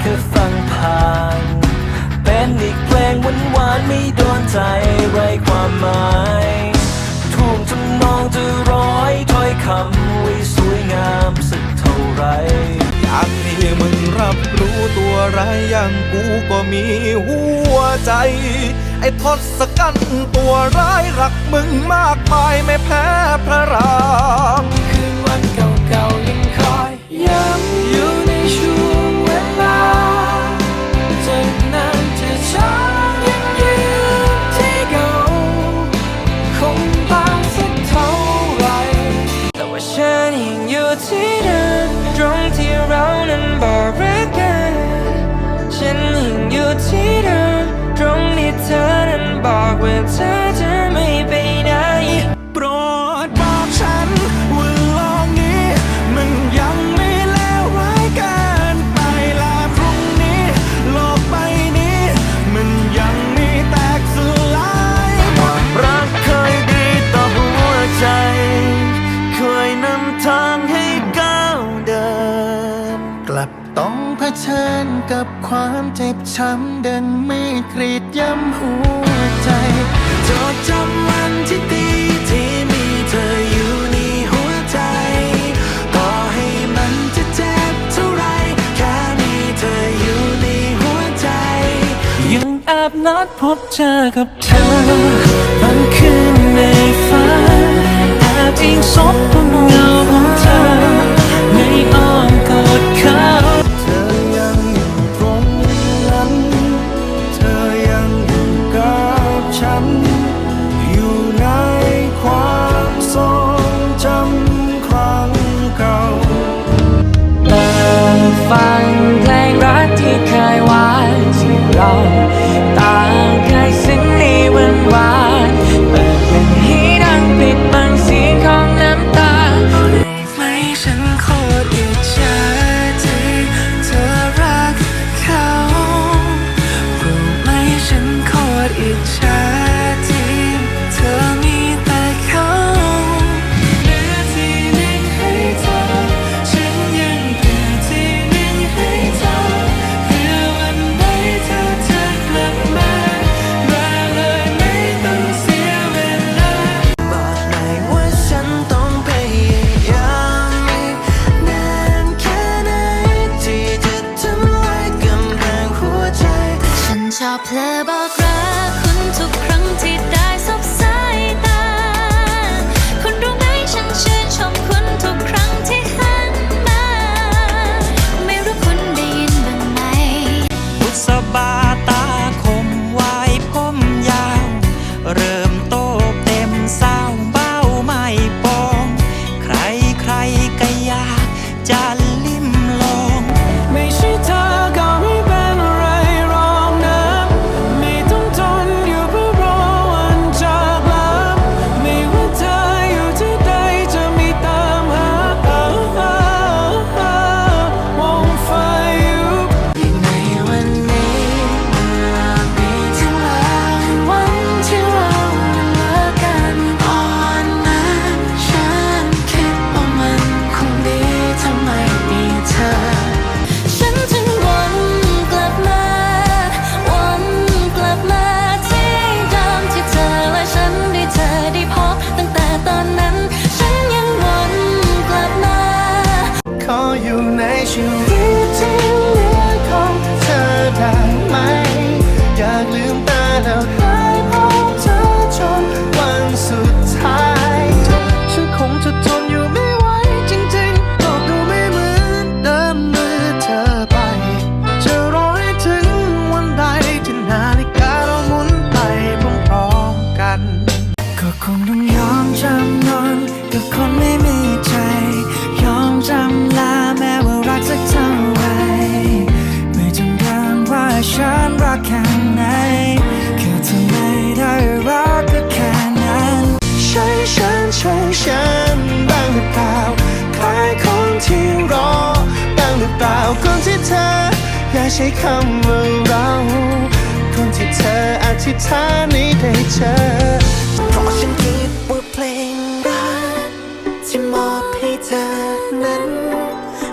แค่ฟังผ่าน เป็นอีกเพลงหวานหวานไม่โดนใจไรความหมายทุ่งจำนองจะร้อยถ้อยคำวิสวยงามสักเท่าไร อยากให้มึงรับรู้ตัวร้ายอย่างกูก็มีหัวใจ ไอ้ทศกัณฐ์ตัวร้ายรักมึงมากมายไม่แพ้พระราม คืนวันเก่าๆยังคอยย้ำอยู่ในช่ว เชินกับความเจ็บช้ำเดินไม่กรีดย้ำหัวใจจดจำวันที่ดีที่มีเธออยู่ในหัวใจ ต่อให้มันจะเจ็บเท่าไร แค่มีเธออยู่ในหัวใจ ยังแอบนัดพบเจอกับเธอบางคืนในฝันแอบอิงซบนเงาของเธอ Play ball. ใช้คำว่าเราคนที่เธออธิษฐานนี้ได้เจอเพราะฉันคิดว่าเพลงรักที่มอบให้เธอนั้น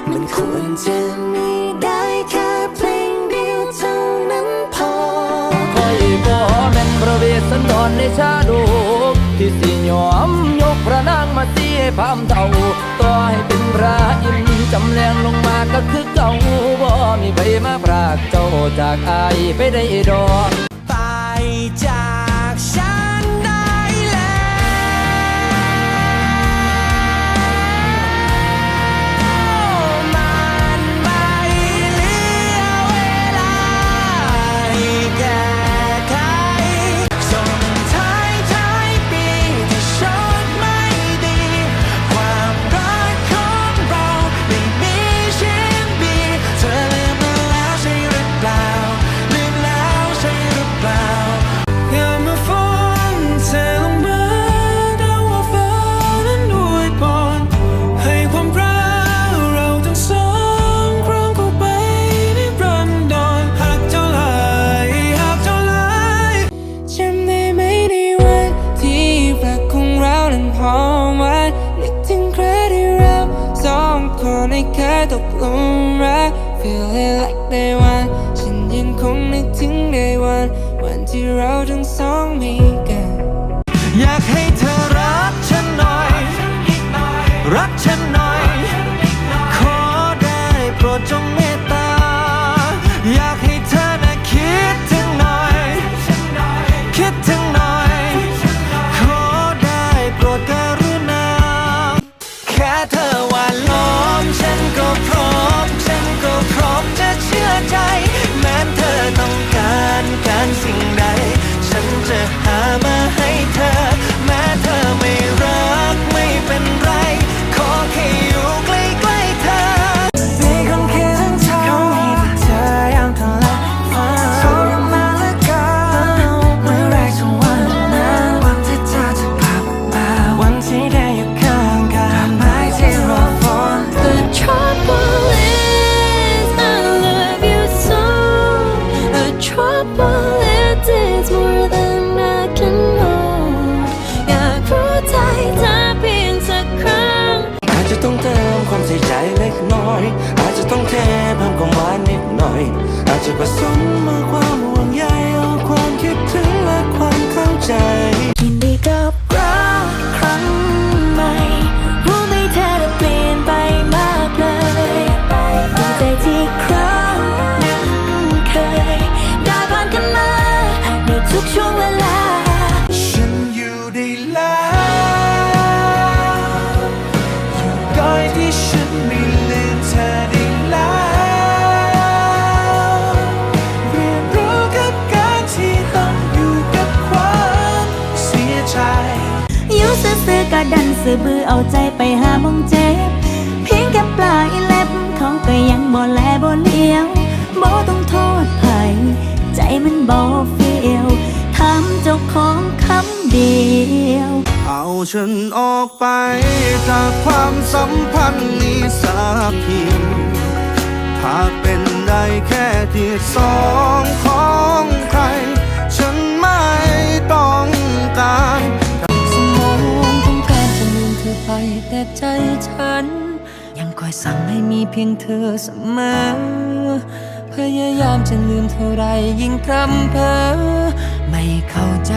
มันควรจะมีได้แค่เพลงเดียวเท่านั้นพอคอยบอกแม่นประเวสสันดอนในชาดู ที่สิยอมยกพระนางมาเสียพามเท่าต่อให้เป็นพระอินจำแรงลงมาก็คือเก่าบ่มีใบมาปรากเจ้าจากอายไปได้ดอกตายจาก ถึงในวัน วันที่เราทั้งสองมีกัน หวานนิดหน่อย อาจจะผสมมาความห่วงใยเอาความคิดถึงและความเข้าใจยินดีกับเราครั้งใหม่รู้ไหมเธอเปลี่ยนไปมากเลยตั้ที่ ระดันสืบือเอาใจไปหามงเจ็บเพียงแค่ปลายเล็บเขาก็ยังบ่แลบ่เลี้ยวบ่ต้องโทษภัยใจมันบ่เฟียวทำเจ้าของคำเดียว เอาฉันออกไปจากความสัมพันธ์นี้สักทีถ้าเป็นได้แค่ที่สองของใคร แต่ใจฉัน ยังคอยสั่งให้มีเพียงเธอเสมอ พยายามจะลืมเท่าไรยิ่งพร่ำเพ้อไม่เข้าใจ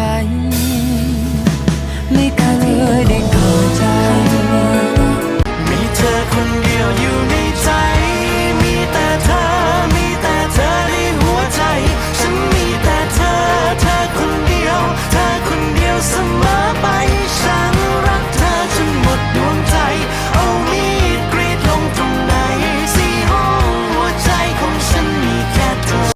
ไม่เคยได้เข้าใจ มีเธอคนเดียวอยู่ใน